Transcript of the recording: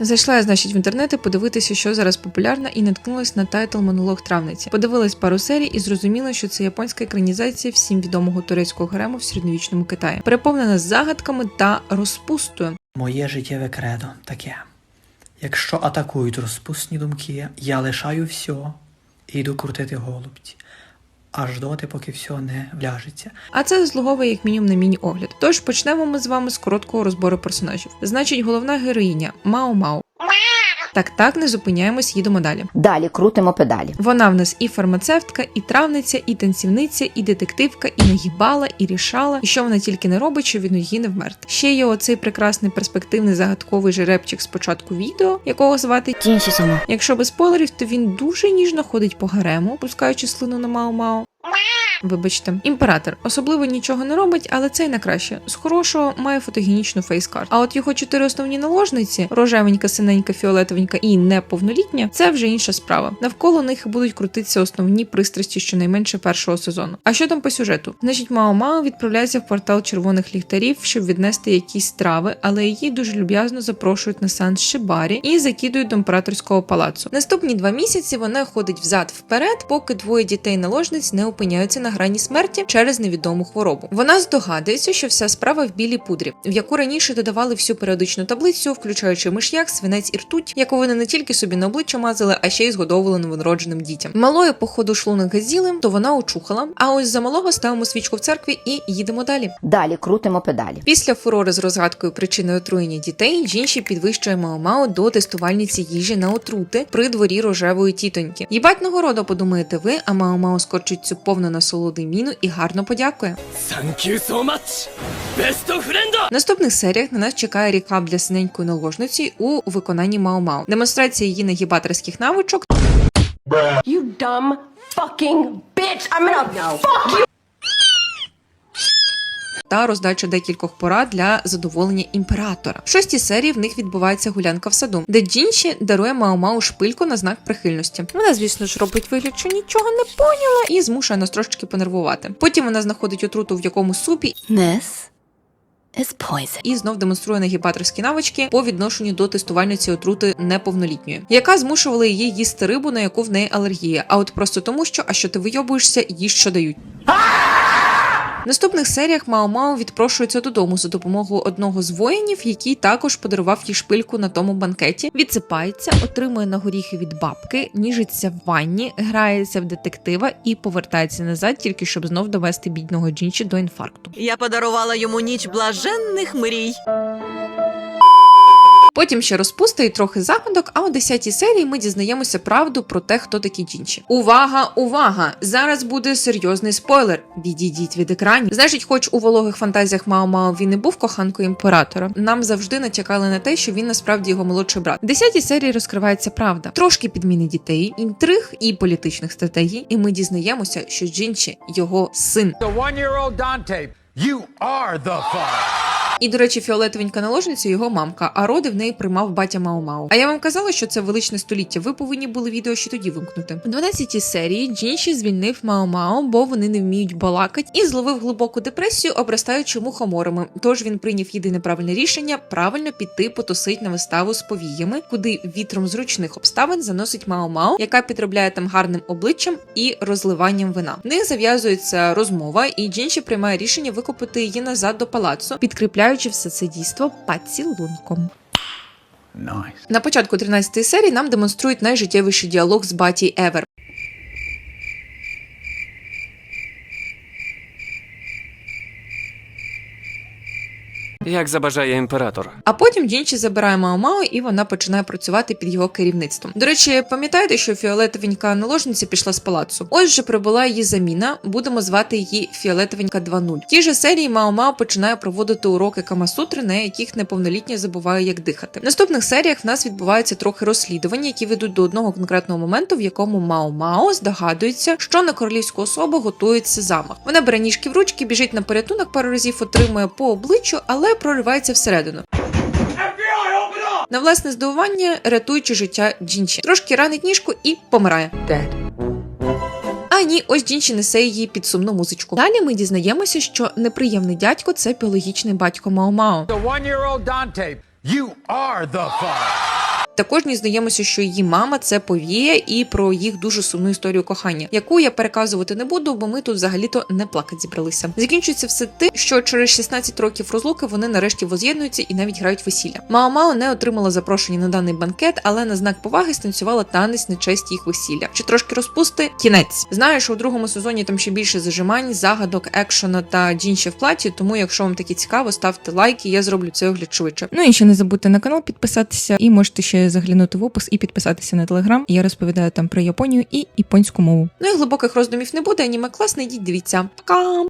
Зайшла я, значить, в інтернети подивитися, що зараз популярно, і наткнулась на тайтл монолог травниці. Подивилась пару серій і зрозуміла, що це японська екранізація всім відомого турецького гарему в середньовічному Китаї, переповнена загадками та розпустою. Моє життєве кредо таке. Якщо атакують розпусні думки, я лишаю все і йду крутити голубці, аж доти, поки все не вляжеться. А це заслуговує як мінімум на міні-огляд. Тож почнемо ми з вами з короткого розбору персонажів. Значить, головна героїня Мао Мао. Так, так, не зупиняємось, їдемо далі. Далі крутимо педалі. Вона в нас і фармацевтка, і травниця, і танцівниця, і детективка, і нагибала, і рішала, і що вона тільки не робить, щоб він її не вмерти. Ще є оцей прекрасний перспективний загадковий жеребчик з початку відео, якого звати Тінші сама. Якщо без спойлерів, то він дуже ніжно ходить по гарему, пускаючи слину на Мао-Мао. Вибачте, імператор особливо нічого не робить, але це й на краще. З хорошого має фотогенічну фейскарт. А от його чотири основні наложниці рожевенька, синенька, фіолетовенька і неповнолітня це вже інша справа. Навколо них будуть крутитися основні пристрасті щонайменше першого сезону. А що там по сюжету? Значить, Мао Мао відправляється в портал червоних ліхтарів, щоб віднести якісь трави, але її дуже люб'язно запрошують на сеанс Шибарі і закидують до імператорського палацу. Наступні два місяці вона ходить взад вперед, поки двоє дітей наложниць не опиняються на грані смерті через невідому хворобу. Вона здогадується, що вся справа в білій пудрі, в яку раніше додавали всю періодичну таблицю, включаючи миш'як, свинець і ртуть, яку вони не тільки собі на обличчя мазали, а ще й згодовували новонародженим дітям. Малої походу шлунок газіли, то вона очухала. А ось за малого ставимо свічку в церкві і їдемо далі. Далі крутимо педалі. Після фурори з розгадкою причини отруєння дітей Джінші підвищує Мао-Мао до тестувальниці їжі на отрути при дворі рожевої тітоньки. Їбать нагорода, подумаєте ви, а Мао-Мао скорчить цю повну насолоди міну і гарно подякує. Thank you so much! Best friend! В наступних серіях на нас чекає рікап для синенької наложниці у виконанні Мао-Мао. Демонстрація її нагібаторських навичок You dumb fucking bitch! I'm gonna fuck you! Та роздача декількох порад для задоволення імператора. В шостій серії в них відбувається гулянка в саду, де Джінші дарує Мао-Мао шпильку на знак прихильності. Вона, звісно ж, робить вигляд, що нічого не поняла, і змушує нас трошечки понервувати. Потім вона знаходить отруту в якомусь супі poison. і знов демонструє нагібаторські навички по відношенню до тестувальниці отрути неповнолітньої, яка змушувала її їсти рибу, на яку в неї алергія. А от просто тому, що а що ти вийобуєшся, їж що дають. Наступних серіях Мао Мао відпрошується додому за допомогою одного з воїнів, який також подарував їй шпильку на тому банкеті. Відсипається, отримує на горіхи від бабки, ніжиться в ванні, грається в детектива і повертається назад, тільки щоб знов довести бідного джінчі до інфаркту. Я подарувала йому ніч блаженних мрій. Потім ще розпуста і трохи загадок, а у 10 серії ми дізнаємося правду про те, хто такі Джінші. Увага, увага! Зараз буде серйозний спойлер. Відійдіть від екранів. Значить, хоч у вологих фантазіях Мао Мао він і був коханкою імператора, нам завжди натякали на те, що він насправді його молодший брат. В 10 серії розкривається правда, трошки підміни дітей, інтриг і політичних стратегій. І ми дізнаємося, що Джінші його син. The one-year-old Dante, you are the father. І, до речі, фіолетовенька наложниця його мамка, а роди в неї приймав батя Мао Мао. А я вам казала, що це величне століття. Ви повинні були відео ще тоді вимкнути. У 12 серії Джінші звільнив Мао Мао, бо вони не вміють балакать, і зловив глибоку депресію, обростаючи мухоморами. Тож він прийняв єдине правильне рішення правильно піти потусить на виставу з повіями, куди вітром зручних обставин заносить Мао Мао, яка підробляє там гарним обличчям і розливанням вина. В них зав'язується розмова, і Джінші приймає рішення викупити її назад до палацу, підкріпляючи все це дійство поцілунком. Nice. На початку 13 серії нам демонструють найжиттєвіший діалог з Баті Евер. Як забажає імператор. А потім Джінші забирає Мао-Мао і вона починає працювати під його керівництвом. До речі, пам'ятаєте, що фіолетовенька наложниця пішла з палацу? Ось же прибула її заміна. Будемо звати її Фіолетовенька 2.0. В тій же серії Мао-Мао починає проводити уроки Камасутри, на яких неповнолітня забуває, як дихати. В наступних серіях в нас відбуваються трохи розслідування, які ведуть до одного конкретного моменту, в якому Мао-Мао здогадується, що на королівську особу готується замах. Вона бере ніжки в ручки, біжить на порятунок пару разів, отримує по обличчю, але проривається всередину. На власне здивування, рятуючи життя Джінчі. Трошки ранить ніжку і помирає. А ні, ось Джінші несе її під сумну музичку. Далі ми дізнаємося, що неприємний дядько це біологічний батько Мао-Мао. The one-year-old Dante, You are the fire. Також дізнаємося, що її мама це повія, і про їх дуже сумну історію кохання, яку я переказувати не буду, бо ми тут взагалі-то не плакать зібралися. Закінчується все тим, що через 16 років розлуки вони нарешті воз'єднуються і навіть грають весілля. Мао Мао не отримала запрошення на даний банкет, але на знак поваги станцювала танець на честь їх весілля. Чи трошки розпусти? Кінець. Знаю, що у другому сезоні там ще більше зажимань, загадок, екшона та джінші в платі. Тому, якщо вам таке цікаво, ставте лайки, я зроблю цей огляд швидше. Ну і ще не забудьте на канал підписатися, і можете ще заглянути в опис і підписатися на телеграм. Я розповідаю там про Японію і японську мову. Ну і глибоких роздумів не буде. Аніме класне, йдіть дивіться. Пока!